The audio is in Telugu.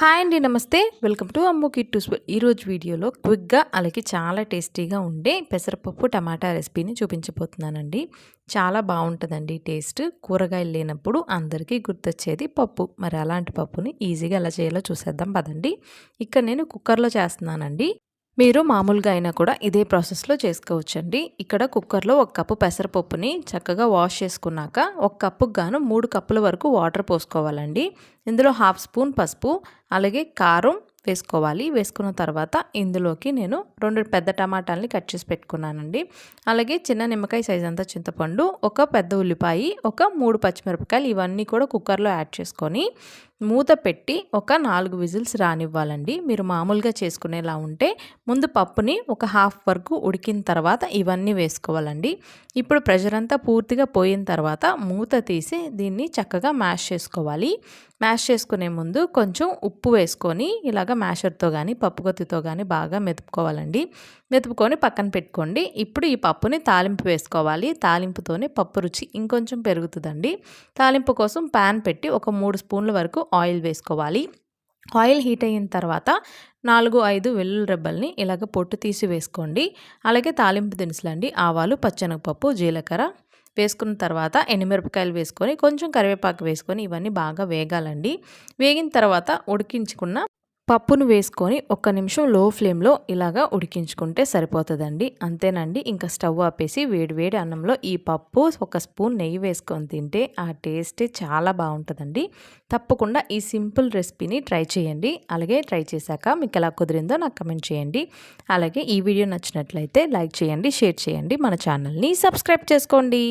హాయ్ అండి నమస్తే. Welcome to Ammu kit to spoon ఈరోజు వీడియోలో క్విక్గా అలాగే చాలా టేస్టీగా ఉండే పెసరపప్పు టమాటా రెసిపీని చూపించబోతున్నానండి. చాలా బాగుంటుందండి టేస్ట్. కూరగాయలు లేనప్పుడు అందరికీ గుర్తొచ్చేది పప్పు. మరి అలాంటి పప్పుని ఈజీగా ఎలా చేయాలో చూసేద్దాం పదండి. ఇక్కడ నేను కుక్కర్లో చేస్తున్నానండి. మీరు మామూలుగా అయినా కూడా ఇదే ప్రాసెస్లో చేసుకోవచ్చండి. ఇక్కడ కుక్కర్లో ఒక కప్పు పెసరపప్పుని చక్కగా వాష్ చేసుకున్నాక ఒక కప్పుకు గాను మూడు కప్పుల వరకు వాటర్ పోసుకోవాలండి. ఇందులో హాఫ్ స్పూన్ పసుపు అలాగే కారం వేసుకోవాలి. వేసుకున్న తర్వాత ఇందులోకి నేను రెండు పెద్ద టమాటాలని కట్ చేసి పెట్టుకున్నానండి. అలాగే చిన్న నిమ్మకాయ సైజ్ అంతా చింతపండు ఒక పెద్ద ఉల్లిపాయ ఒక మూడు పచ్చిమిరపకాయలు ఇవన్నీ కూడా కుక్కర్లో యాడ్ చేసుకొని మూత పెట్టి ఒక నాలుగు విజిల్స్ రానివ్వాలండి. మీరు మామూలుగా చేసుకునేలా ఉంటే ముందు పప్పుని ఒక హాఫ్ వరకు ఉడికిన తర్వాత ఇవన్నీ వేసుకోవాలండి. ఇప్పుడు ప్రెషర్ అంతా పూర్తిగా పోయిన తర్వాత మూత తీసి దీన్ని చక్కగా మ్యాష్ చేసుకోవాలి. మ్యాష్ చేసుకునే ముందు కొంచెం ఉప్పు వేసుకొని ఇలాగ మ్యాషర్తో కానీ పప్పుగొత్తితో కానీ బాగా మెతుపుకోవాలండి. మెతుపుకొని పక్కన పెట్టుకోండి. ఇప్పుడు ఈ పప్పుని తాలింపు వేసుకోవాలి. తాలింపుతోనే పప్పు రుచి ఇంకొంచెం పెరుగుతుందండి. తాలింపు కోసం ప్యాన్ పెట్టి ఒక మూడు స్పూన్ల వరకు ఆయిల్ వేసుకోవాలి. ఆయిల్ హీట్ అయిన తర్వాత నాలుగు ఐదు వెల్లుల్లి రెబ్బల్ని ఇలాగ పొట్టు తీసి వేసుకోండి. అలాగే తాలింపు దినుసులండి ఆవాలు పచ్చనగపప్పు జీలకర్ర వేసుకున్న తర్వాత ఎండుమిరపకాయలు వేసుకొని కొంచెం కరివేపాకు వేసుకొని ఇవన్నీ బాగా వేగాలండి. వేగిన తర్వాత ఉడికించుకున్న పప్పును వేసుకొని ఒక్క నిమిషం లో ఫ్లేమ్లో ఇలాగా ఉడికించుకుంటే సరిపోతుందండి. అంతేనండి ఇంకా స్టవ్ ఆపేసి వేడి వేడి అన్నంలో ఈ పప్పు ఒక స్పూన్ నెయ్యి వేసుకొని తింటే ఆ టేస్టే చాలా బాగుంటుందండి. తప్పకుండా ఈ సింపుల్ రెసిపీని ట్రై చేయండి. అలాగే ట్రై చేశాక మీకు ఎలా కుదిరిందో నాకు కమెంట్ చేయండి. అలాగే ఈ వీడియో నచ్చినట్లయితే లైక్ చేయండి షేర్ చేయండి. మన ఛానల్ని సబ్స్క్రైబ్ చేసుకోండి.